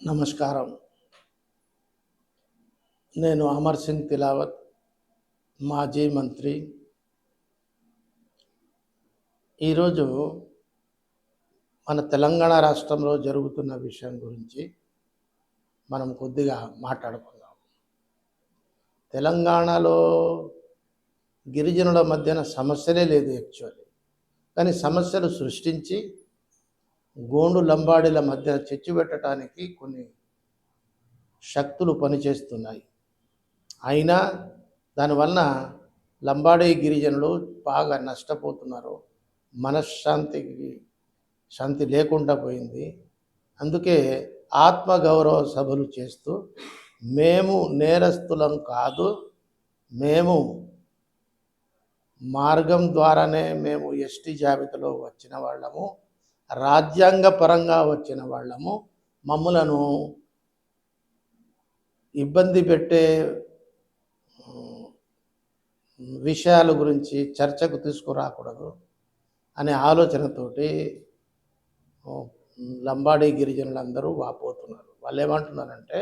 నమస్కారం. నేను అమర్ సింగ్ తిలావత్ మాజీ మంత్రి. ఈరోజు మన తెలంగాణ రాష్ట్రంలో జరుగుతున్న విషయం గురించి మనం కొద్దిగా మాట్లాడుకుందాం. తెలంగాణలో గిరిజనుల మధ్యన సమస్యలే లేదు యాక్చువల్లీ కానీ సమస్యలు సృష్టించి గోండు లంబాడీల మధ్య చెచ్చి పెట్టడానికి కొన్ని శక్తులు పనిచేస్తున్నాయి. అయినా దానివలన లంబాడీ గిరిజనులు బాగా నష్టపోతున్నారు. మనశ్శాంతికి శాంతి లేకుండా పోయింది. అందుకే ఆత్మగౌరవ సభలు చేస్తూ మేము నేరస్తులం కాదు మేము మార్గం ద్వారానే మేము ఎస్టీ జాబితాలో వచ్చిన వాళ్ళము. రాజ్యాంగ పరంగా వచ్చిన వాళ్ళము మమ్ములను ఇబ్బంది పెట్టే విషయాల గురించి చర్చకు తీసుకురాకూడదు అనే ఆలోచనతోటి ఓ, లంబాడీ గిరిజనులందరూ వాపోతున్నారు. వాళ్ళు ఏమంటున్నారంటే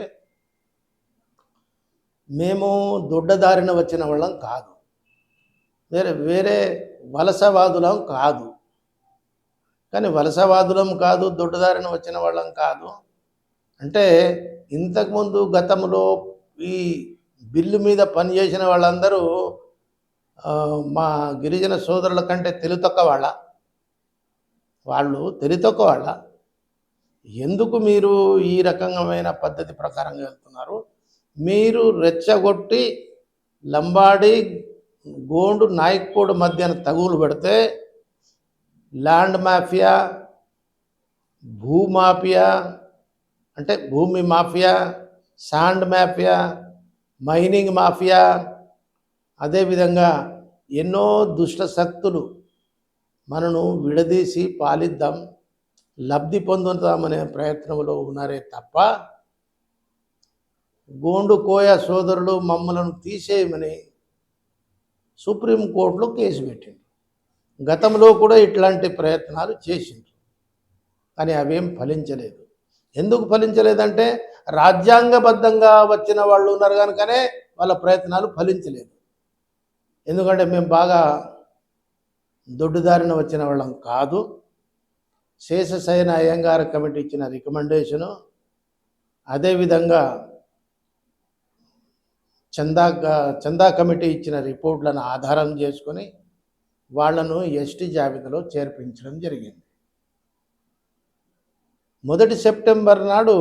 మేము దొడ్డదారిన వచ్చిన వాళ్ళం కాదు. వేరే వేరే వలసవాదులం కాదు. కానీ వలసవాదులం కాదు దొడ్డదారిన వచ్చిన వాళ్ళం కాదు. అంటే ఇంతకుముందు గతంలో ఈ బిల్లు మీద పనిచేసిన వాళ్ళందరూ మా గిరిజన సోదరుల కంటే తెలితొక్క వాళ్ళ. వాళ్ళు తెలితొక్క వాళ్ళ. ఎందుకు మీరు ఈ రకమైన పద్ధతి ప్రకారంగా వెళ్తున్నారు? మీరు రెచ్చగొట్టి లంబాడి గోండు నాయక్కోడు మధ్యన తగులు పెడితే ల్యాండ్ మాఫియా భూమాఫియా అంటే భూమి mafia sand mafia mining mafia అదేవిధంగా ఎన్నో దుష్ట శక్తులు మనను విడదీసి పాలిద్దాం లబ్ధి పొందుతామనే ప్రయత్నంలో ఉన్నారే తప్ప గోండు కోయ సోదరులు మమ్మలను తీసేయమని సుప్రీంకోర్టులో కేసు పెట్టింది. గతంలో కూడా ఇట్లాంటి ప్రయత్నాలు చేసిండ్రు. కానీ అవేం ఫలించలేదు. ఎందుకు ఫలించలేదంటే రాజ్యాంగబద్ధంగా వచ్చిన వాళ్ళు ఉన్నారు కనుకనే వాళ్ళ ప్రయత్నాలు ఫలించలేదు. ఎందుకంటే మేము బాగా దొడ్డుదారిన వచ్చిన వాళ్ళం కాదు. శేషశయన అయ్యంగార్ కమిటీ ఇచ్చిన రికమెండేషను అదేవిధంగా చందా చందా కమిటీ ఇచ్చిన రిపోర్ట్లను ఆధారం చేసుకొని వాళ్ళను ఎస్టీ జాబితాలో చేర్పించడం జరిగింది. మొదటి సెప్టెంబర్ నాడు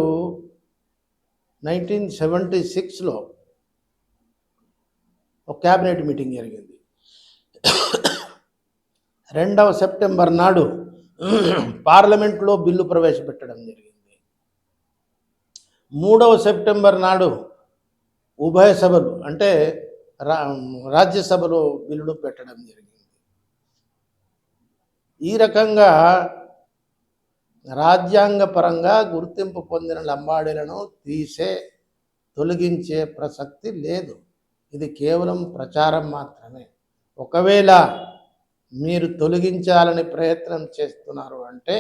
నైన్టీన్ సెవెంటీ సిక్స్లో ఒక క్యాబినెట్ మీటింగ్ జరిగింది. రెండవ సెప్టెంబర్ నాడు పార్లమెంట్లో బిల్లు ప్రవేశపెట్టడం జరిగింది. మూడవ సెప్టెంబర్ నాడు ఉభయ సభలు అంటే రా రాజ్యసభలో బిల్లులు పెట్టడం జరిగింది. ఈ రకంగా రాజ్యాంగపరంగా గుర్తింపు పొందిన లంబాడీలను తీసే తొలగించే ప్రసక్తి లేదు. ఇది కేవలం ప్రచారం మాత్రమే. ఒకవేళ మీరు తొలగించాలని ప్రయత్నం చేస్తున్నారు అంటే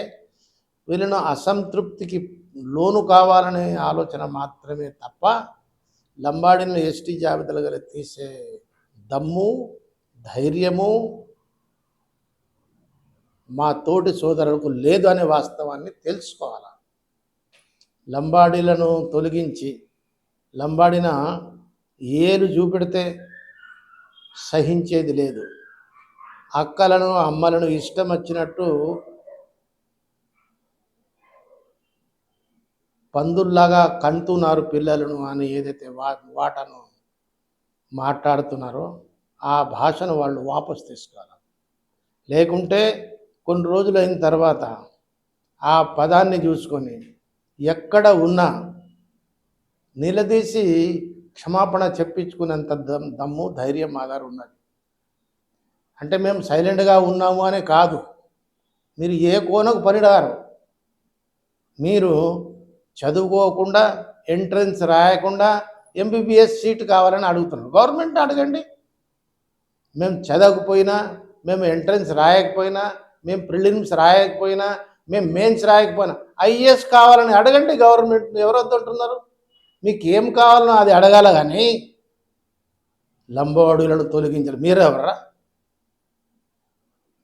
వీళ్ళను అసంతృప్తికి లోను కావాలనే ఆలోచన మాత్రమే తప్ప లంబాడీలను ఎస్టీ జాబితాలు గల తీసే దమ్ము ధైర్యము మా తోటి సోదరులకు లేదు అనే వాస్తవాన్ని తెలుసుకోవాలి? లంబాడీలను తొలగించి లంబాడిన ఏలు చూపెడితే సహించేది లేదు. అక్కలను అమ్మలను ఇష్టం వచ్చినట్టు పందుల్లాగా కంటున్నారు పిల్లలను అని ఏదైతే వా వాటను మాట్లాడుతున్నారో ఆ భాషను వాళ్ళు వాపసు తీసుకోవాలి? లేకుంటే కొన్ని రోజులు అయిన తర్వాత ఆ పదాన్ని చూసుకొని ఎక్కడ ఉన్నా నిలదీసి క్షమాపణ చెప్పించుకునేంత దమ్ దమ్ము ధైర్యం మా దగ్గర ఉన్నది. అంటే మేము సైలెంట్గా ఉన్నాము అనే కాదు. మీరు ఏ కోనకు పనిడారు మీరు చదువుకోకుండా ఎంట్రన్స్ రాయకుండా ఎంబీబీఎస్ సీట్ కావాలని అడుగుతున్నారు. గవర్నమెంట్ అడగండి. మేము చదవకపోయినా మేము ఎంట్రన్స్ రాయకపోయినా మేము ప్రిలిమ్స్ రాయకపోయినా మేము మెయిన్స్ రాయకపోయినా ఐఏఎస్ కావాలని అడగండి గవర్నమెంట్ ఎవరు ఉంటున్నారు మీకు ఏం కావాలనో అది అడగాల కానీ లంబవాడులను తొలగించాలి మీరెవరా?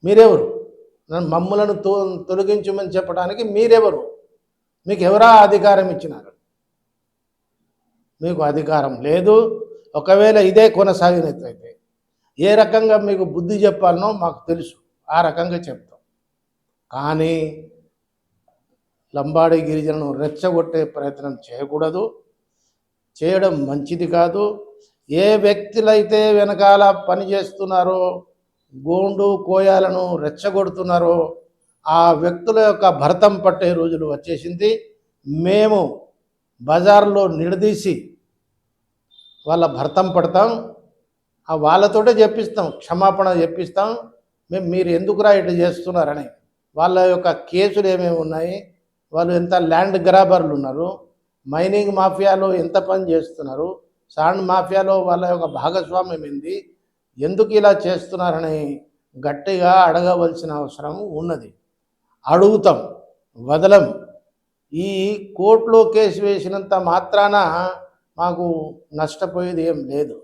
మీరెవరు? నన్ను మమ్ములను తొ తొలగించమని చెప్పడానికి మీరెవరు? మీకు ఎవరా అధికారం ఇచ్చినారు? మీకు అధికారం లేదు. ఒకవేళ ఇదే కొనసాగినట్లయితే ఏ రకంగా మీకు బుద్ధి చెప్పాలనో మాకు తెలుసు. ఆ రకంగా చెప్పు కానీ లంబాడి గిరిజనను రెచ్చగొట్టే ప్రయత్నం చేయకూడదు. చేయడం మంచిది కాదు. ఏ వ్యక్తులైతే వెనకాల పని చేస్తున్నారో గోండు కోయాలను రెచ్చగొడుతున్నారో ఆ వ్యక్తుల యొక్క భరతం పట్టే రోజులు వచ్చేసింది. మేము బజార్లో నిడదీసి వాళ్ళ భర్తం పడతాం. ఆ వాళ్ళతోటే చెప్పిస్తాం క్షమాపణ చెప్పిస్తాం. మేము మీరు ఎందుకురా ఇట్లా చేస్తున్నారని. వాళ్ళ యొక్క కేసులు ఏమేమి ఉన్నాయి? వాళ్ళు ఎంత ల్యాండ్ గ్రాబర్లు ఉన్నారు? మైనింగ్ మాఫియాలో ఎంత పని చేస్తున్నారు? సాండ్ మాఫియాలో వాళ్ళ యొక్క భాగస్వామ్యం ఏంది? ఎందుకు ఇలా చేస్తున్నారని గట్టిగా అడగవలసిన అవసరం ఉన్నది. అడుగుతాం వదలం. ఈ కోర్టులో కేసు వేసినంత మాత్రాన మాకు నష్టపోయేది ఏం లేదు.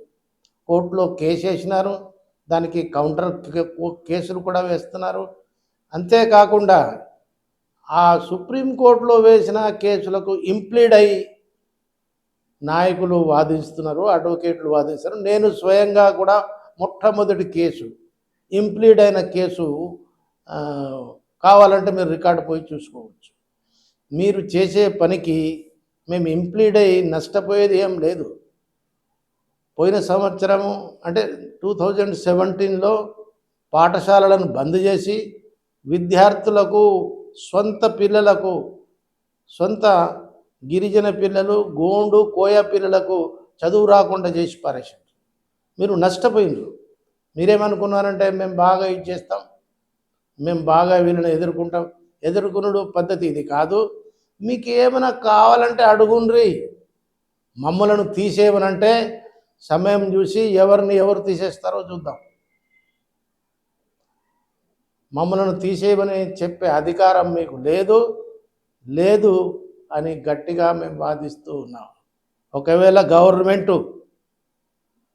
కోర్టులో కేసు వేసినారు దానికి కౌంటర్ కే- కేసులు కూడా వేస్తున్నారు. అంతేకాకుండా ఆ సుప్రీంకోర్టులో వేసిన కేసులకు ఇంప్లీడ్ అయి నాయకులు వాదిస్తున్నారు అడ్వకేట్లు వాదిస్తున్నారు. నేను స్వయంగా కూడా మొట్టమొదటి కేసు ఇంప్లీడ్ అయిన కేసు కావాలంటే మీరు రికార్డు పోయి చూసుకోవచ్చు. మీరు చేసే పనికి మేము ఇంప్లీడ్ అయి నష్టపోయేది ఏం లేదు. పోయిన సంవత్సరము అంటే టూ థౌజండ్ సెవెంటీన్లో పాఠశాలలను బంద్ చేసి విద్యార్థులకు సొంత పిల్లలకు సొంత గిరిజన పిల్లలు గోండు కోయ పిల్లలకు చదువు రాకుండా చేసి పారేశారు. మీరు నష్టపోయినరు. మీరేమనుకున్నారంటే మేము బాగా ఇచ్చేస్తాం మేము బాగా వీళ్ళని ఎదుర్కొంటాం. ఎదుర్కొనుడు పద్ధతి ఇది కాదు. మీకు ఏమైనా కావాలంటే అడుగుండ్రి. మమ్మలను తీసేయమనంటే సమయం చూసి ఎవరిని ఎవరు తీసేస్తారో చూద్దాం. మమ్మలను తీసేయమని చెప్పే అధికారం మీకు లేదు లేదు అని గట్టిగా మేము వాదిస్తూ ఉన్నాం. ఒకవేళ గవర్నమెంటు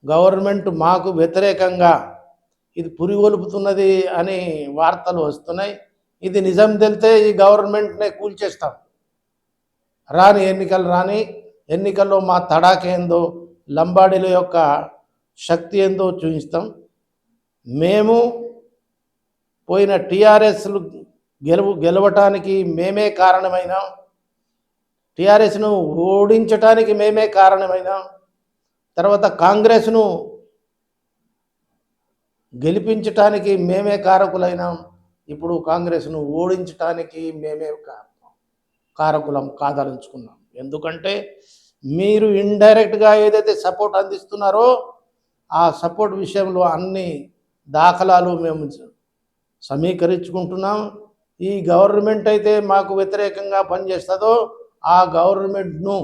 గవర్నమెంట్ మాకు వ్యతిరేకంగా ఇది పురిగొలుపుతున్నది అని వార్తలు వస్తున్నాయి ఇది నిజం తెలితే ఈ గవర్నమెంట్నే కూల్చేస్తాం. రాని ఎన్నికలు రాని ఎన్నికల్లో మా తడాకేందో లంబాడీల యొక్క శక్తి ఏందో చూపిస్తాం. మేము పోయిన టీఆర్ఎస్లు గెలువు గెలవటానికి మేమే కారణమైన. టీఆర్ఎస్ను ఓడించటానికి మేమే కారణమైన. తర్వాత కాంగ్రెస్ను గెలిపించటానికి మేమే కారకులైనాం. ఇప్పుడు కాంగ్రెస్ను ఓడించటానికి మేమే కారకులం కాదలుచుకున్నాం. ఎందుకంటే మీరు ఇండైరెక్ట్గా ఏదైతే సపోర్ట్ అందిస్తున్నారో ఆ సపోర్ట్ విషయంలో అన్ని దాఖలాలు మేము సమీకరించుకుంటున్నాం. ఈ గవర్నమెంట్ అయితే మాకు వ్యతిరేకంగా పనిచేస్తుందో ఆ గవర్నమెంట్ను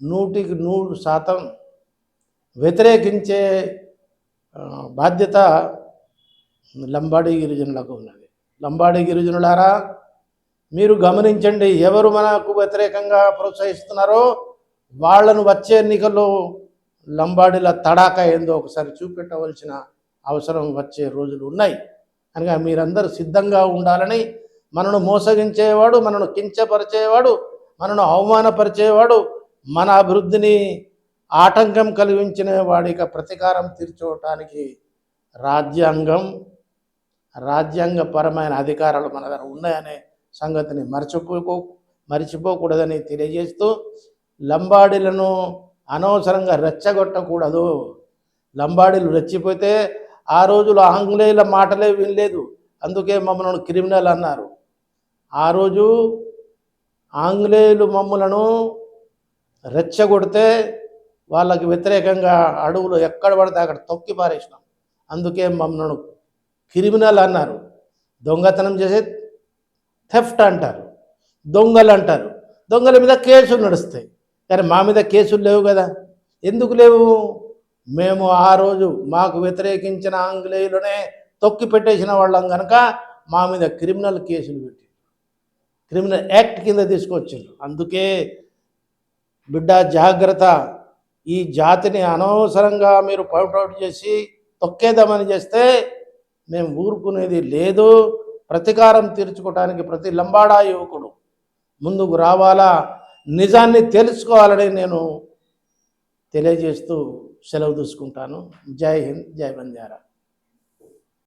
నూటికి నూరు శాతం వ్యతిరేకించే బాధ్యత లంబాడీ గిరిజనులకు ఉన్నది. లంబాడీ గిరిజనులారా మీరు గమనించండి ఎవరు మనకు వ్యతిరేకంగా ప్రోత్సహిస్తున్నారో వాళ్ళను వచ్చే ఎన్నికల్లో లంబాడీల తడాక ఏందో ఒకసారి చూపెట్టవలసిన అవసరం వచ్చే రోజులు ఉన్నాయి. అనగా మీరందరూ సిద్ధంగా ఉండాలని మనను మోసగించేవాడు మనను కించపరిచేవాడు మనను అవమానపరిచేవాడు మన అభివృద్ధిని ఆటంకం కలిగించిన వాడిక ప్రతీకారం తీర్చుకోవటానికి రాజ్యాంగం రాజ్యాంగపరమైన అధికారాలు మన దగ్గర ఉన్నాయనే సంగతిని మర్చిపోకో మర్చిపోకూడదని తెలియజేస్తూ లంబాడీలను అనవసరంగా రెచ్చగొట్టకూడదు. లంబాడీలు రెచ్చిపోతే ఆ రోజులు ఆంగ్లేయుల మాటలే వినలేదు. అందుకే మమ్మల్ని క్రిమినల్ అన్నారు. ఆ రోజు ఆంగ్లేయులు మమ్మలను రెచ్చగొడితే వాళ్ళకి వ్యతిరేకంగా అడవులు ఎక్కడ పడితే అక్కడ తొక్కి పారేసినాం. అందుకే మమ్మల్ని క్రిమినల్ అన్నారు. దొంగతనం చేసే థెఫ్ట్ అంటారు. దొంగలు అంటారు. దొంగల మీద కేసులు నడుస్తాయి. కానీ మా మీద కేసులు లేవు కదా. ఎందుకు లేవు? మేము ఆ రోజు మాకు వ్యతిరేకించిన ఆంగ్లేయులనే తొక్కి పెట్టేసిన వాళ్ళం కనుక మా మీద క్రిమినల్ కేసులు పెట్టి క్రిమినల్ యాక్ట్ కింద తీసుకొచ్చారు అందుకే బిడ్డ జాగ్రత్త ఈ జాతిని అనవసరంగా మీరు పౌటౌట్ చేసి తొక్కేద్దామని చేస్తే మేము ఊరుకునేది లేదు. ప్రతీకారం తీర్చుకోవడానికి ప్రతి లంబాడా యువకుడు ముందుకు రావాలా? నిజాన్ని తెలుసుకోవాలని నేను తెలియజేస్తూ సెలవు తీసుకుంటాను. జై హింద్ జై బంజారా.